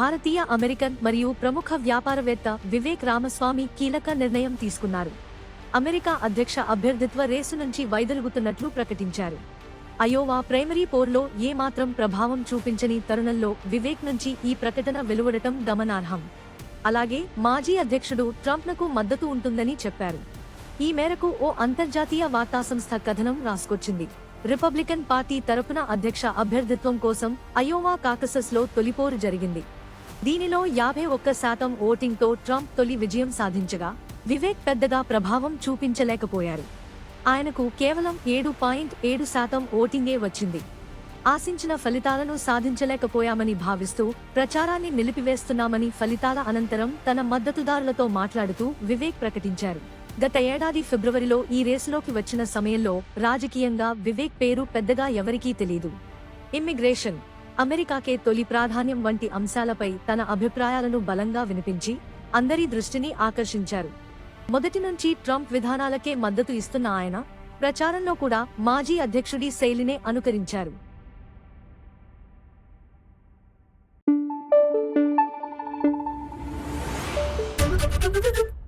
భారతీయ American మరియు ప్రముఖ వ్యాపారవేత్త వివేక్ రామస్వామి కీలక నిర్ణయం తీసుకున్నారు. అమెరికా అధ్యక్ష అభ్యర్థిత్వ రేసు నుంచి వైదొలుగుతున్నట్లు ప్రకటించారు. అయోవా ప్రైమరీ పోర్లో ఏమాత్రం ప్రభావం చూపించని తరుణంలో వివేక్ నుంచి ఈ ప్రకటన వెలువడటం గమనార్హం. అలాగే మాజీ అధ్యక్షుడు ట్రంప్నకు మద్దతు ఉంటుందని చెప్పారు. ఈ మేరకు ఓ అంతర్జాతీయ వార్తా సంస్థ కథనం రాసుకొచ్చింది. రిపబ్లికన్ పార్టీ తరపున అధ్యక్ష అభ్యర్థిత్వం కోసం అయోవా కాకసస్లో తొలిపోరు జరిగింది. దీనిలో యాభై ఒక్క శాతం ఓటింగ్తో ట్రంప్ తొలి విజయం సాధించగా వివేక్ పెద్దగా ప్రభావం చూపించలేకపోయారు. ఆయనకు కేవలం ఏడు పాయింట్ ఏడు శాతం ఓటింగే వచ్చింది. ఆశించిన ఫలితాలను సాధించలేకపోయామని భావిస్తూ ప్రచారాన్ని నిలిపివేస్తున్నామని ఫలితాల అనంతరం తన మద్దతుదారులతో మాట్లాడుతూ వివేక్ ప్రకటించారు. గత ఏడాది ఫిబ్రవరిలో ఈ రేసులోకి వచ్చిన సమయంలో రాజకీయంగా వివేక్ పేరు పెద్దగా ఎవరికీ తెలీదు. ఇమ్మిగ్రేషన్ అమెరికాకే తొలి ప్రాధాన్యం వంటి అంశాలపై తన అభిప్రాయాలను బలంగా వినిపించి అందరి దృష్టిని ఆకర్షించారు మొదటి నుంచి ట్రంప్ విధానాలకే మద్దతు ఇస్తున్న ఆయన ప్రచారంలో కూడా మాజీ అధ్యక్షుడి శైలినే అనుకరించారు Thank you.